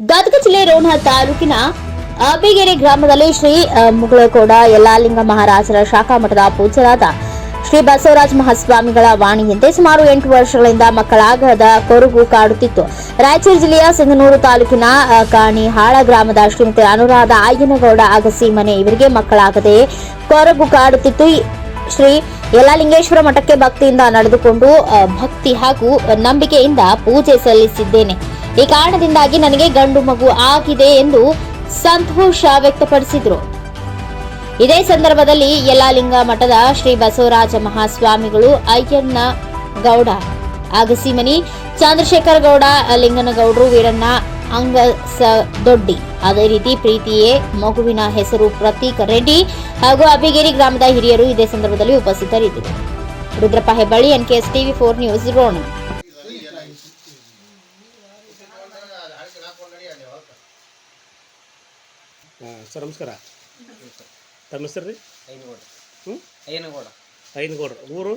ಗದಗ ಜಿಲ್ಲೆ ರೋಣ ತಾಲೂಕಿನ ಅಬ್ಬಿಗೆರೆ ಗ್ರಾಮದಲ್ಲಿ ಶ್ರೀ ಮುಗಳಕೋಡ ಯಲ್ಲಾಲಿಂಗ ಮಹಾರಾಜರ ಶಾಖಾ ಮಠದ ಪೂಜ್ಯರಾದ ಶ್ರೀ ಬಸವರಾಜ ಮಹಾಸ್ವಾಮಿಗಳ ವಾಣಿಯಂತೆ ಸುಮಾರು ಎಂಟು ವರ್ಷಗಳಿಂದ ಮಕ್ಕಳಾಗದ ಕೊರಗು ಕಾಡುತ್ತಿತ್ತು. ರಾಯಚೂರು ಜಿಲ್ಲೆಯ ಸಿಂಗನೂರು ತಾಲೂಕಿನ ಕಾಣಿಹಾಳ ಗ್ರಾಮದ ಶ್ರೀಮತಿ ಅನುರಾಧ ಆಯ್ಯನಗೌಡ ಅಗಸಿ ಮನೆ ಇವರಿಗೆ ಮಕ್ಕಳಾಗದೆ ಕೊರಗು ಕಾಡುತ್ತಿತ್ತು. ಶ್ರೀ ಯಲ್ಲಾಲಿಂಗೇಶ್ವರ ಮಠಕ್ಕೆ ಭಕ್ತಿಯಿಂದ ನಡೆದುಕೊಂಡು ಭಕ್ತಿ ಹಾಗೂ ನಂಬಿಕೆಯಿಂದ ಪೂಜೆ ಸಲ್ಲಿಸಿದ್ದೇನೆ. ಈ ಕಾರಣದಿಂದಾಗಿ ನನಗೆ ಗಂಡು ಮಗು ಆಗಿದೆ ಎಂದು ಸಂತೋಷ ವ್ಯಕ್ತಪಡಿಸಿದರು. ಇದೇ ಸಂದರ್ಭದಲ್ಲಿ ಯಲ್ಲಾಲಿಂಗ ಮಠದ ಶ್ರೀ ಬಸವರಾಜ ಮಹಾಸ್ವಾಮಿಗಳು ಅಯ್ಯಣ್ಣ ಗೌಡ ಅಗಸಿಮನಿ ಚಂದ್ರಶೇಖರ ಗೌಡ ಲಿಂಗನಗೌಡರು ವೀರಣ್ಣ ಅಂಗಸ ದೊಡ್ಡಿ ಅದೇ ರೀತಿ ಪ್ರೀತಿಯೇ ಮಗುವಿನ ಹೆಸರು ಪ್ರತೀಕ ರೆಡ್ಡಿ ಹಾಗೂ ಅಬಿಗೇರಿ ಗ್ರಾಮದ ಹಿರಿಯರು ಇದೇ ಸಂದರ್ಭದಲ್ಲಿ ಉಪಸ್ಥಿತರಿದ್ದರು. Rudrappa Hebballi, NKS TV four news Rona ಹಾಂ ಸರ್ ನಮಸ್ಕಾರ. ತಮ್ಮ ಹೆಸರು ರೀ? ಐನಗೋಡ. ಹ್ಞೂ ಐನಗೋಡ. ಐನಗೌಡ್ರು ಊರು?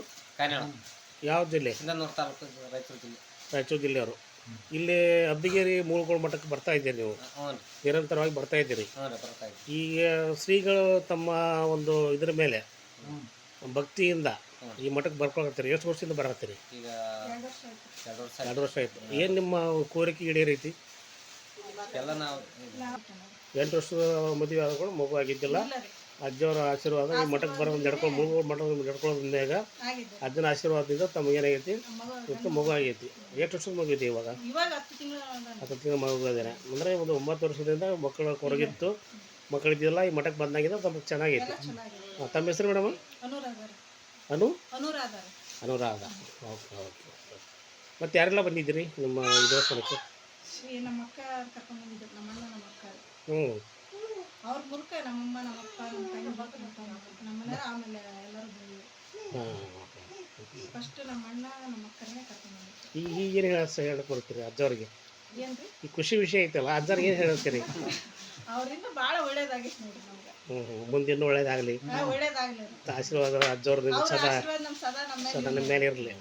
ಯಾವ ಜಿಲ್ಲೆ? ಸಿಂಧನೂರು ತಾಲೂಕು ರಾಯಚೂರು ಜಿಲ್ಲೆ. ರಾಯಚೂರು ಜಿಲ್ಲೆಯವರು. ಇಲ್ಲಿ ಅಬ್ಬಿಗೇರಿ ಮೂಳ್ಗೋಳ ಮಠಕ್ಕೆ ಬರ್ತಾ ಇದ್ದೀರಿ ನೀವು? ನಿರಂತರವಾಗಿ ಬರ್ತಾ ಇದ್ದೀರಿ? ಈಗ ಶ್ರೀಗಳು ತಮ್ಮ ಒಂದು ಇದ್ರ ಮೇಲೆ ಭಕ್ತಿಯಿಂದ ಈ ಮಠಕ್ಕೆ ಬರ್ಕೊಳತ್ತೀರಿ ಎಷ್ಟು ವರ್ಷದಿಂದ ಬರತ್ತೀರಿ ಈಗ ಎರಡು ವರ್ಷ ಎರಡು ವರ್ಷ ಆಯ್ತು. ಏನು ನಿಮ್ಮ ಕೋರಿಕೆ ಈಡೇರೈತಿ? ಎಲ್ಲ ನಾವು ಎಂಟು ವರ್ಷದ ಮದುವೆ ಆದ್ಕೊಂಡು ಮಗು ಆಗಿದ್ದಿಲ್ಲ. ಅಜ್ಜವರ ಆಶೀರ್ವಾದ ಈ ಮಠಕ್ಕೆ ಬರೋ ಒಂದು ನಡ್ಕೊಂಡು ಮೂರು ಮಠ ನಡ್ಕೊಳ್ಳೋದ್ರಿಂದ ಅಜ್ಜನ ಆಶೀರ್ವಾದದಿಂದ ತಮಗೇನಾಗೈತಿ ಇವತ್ತು ಮಗು ಆಗೈತಿ. ಎಷ್ಟು ವರ್ಷದ ಮಗು ಇದೆ ಇವಾಗ. ಇವಾಗ ಹತ್ತು ತಿಂಗಳ ಮಗು ಇದ್ದಾರೆ ಅಂದರೆ ಒಂದು ಒಂಬತ್ತು ವರ್ಷದಿಂದ ಮಕ್ಕಳ ಕೊರಗಿತ್ತು. ಮಕ್ಕಳಿದ್ದಿಲ್ಲ ಈ ಮಠಕ್ಕೆ ಬಂದಾಗಿಂದ ತಮಗೆ ಚೆನ್ನಾಗೈತಿ. ತಮ್ಮ ಹೆಸರು madam. Anu? Anuradha okay okay. ಮತ್ತು ಯಾರೆಲ್ಲ ಬಂದಿದ್ದೀರಿ ನಿಮ್ಮ ದೇವಸ್ಥಾನಕ್ಕೆ ಶ್ರೀ ನಮ್ಮ ಅಕ್ಕ ಕರ್ಕೊಂಡು ಬಂದಿದ್ರು ನಮ್ಮ ಅಕ್ಕ ಹ್ಞೂ ಅವ್ರ ಮೂಲಕ ನಮ್ಮಮ್ಮ ನಮ್ಮ ಅಪ್ಪ ನಮ್ಮ ತಮ್ಮ, ನಮ್ಮ ಮನೆಯವ್ರು ಆಮೇಲೆ ಎಲ್ಲರೂ ಬಂದಿದ್ರು ಫಸ್ಟ್ ನಮ್ಮ ಅಣ್ಣ ನಮ್ಮ ಅಕ್ಕನೇ ಕರ್ಕೊಂಡು ಬಂದಿದ್ರು ಈ ಈಗೇನು ಹೇಳ ಹೇಳಕ್ಕೆ ಬರ್ತೀರಿ ಅಜ್ಜವ್ರಿಗೆ? ಏನ್ರಿ? ಈ ಖುಷಿ ವಿಷಯ ಐತಲ್ಲ ಅಜ್ಜವ್ರಿಗೆ ಏನು ಹೇಳ್ತೀರಿ ಅವರಿಂದ ಭಾಳ ಒಳ್ಳೇದಾಗಿತ್ತು ನೋಡ್ರಿ ನಮ್ಗೆ. ಹ್ಞೂ ಹ್ಞೂ ಮುಂದಿನ ಒಳ್ಳೇದಾಗಲಿ. ಹಾ, ಆಶೀರ್ವಾದ ಅಜ್ಜವ್ರದ್ದು ಸದಾ ಆಶೀರ್ವಾದ ನಮ್ಮ ಸದಾ ನಮ್ಮ ಮೇಲೆ ಸದಾ ನಮ್ಮ ಮೇಲೆ ಇರಲಿ.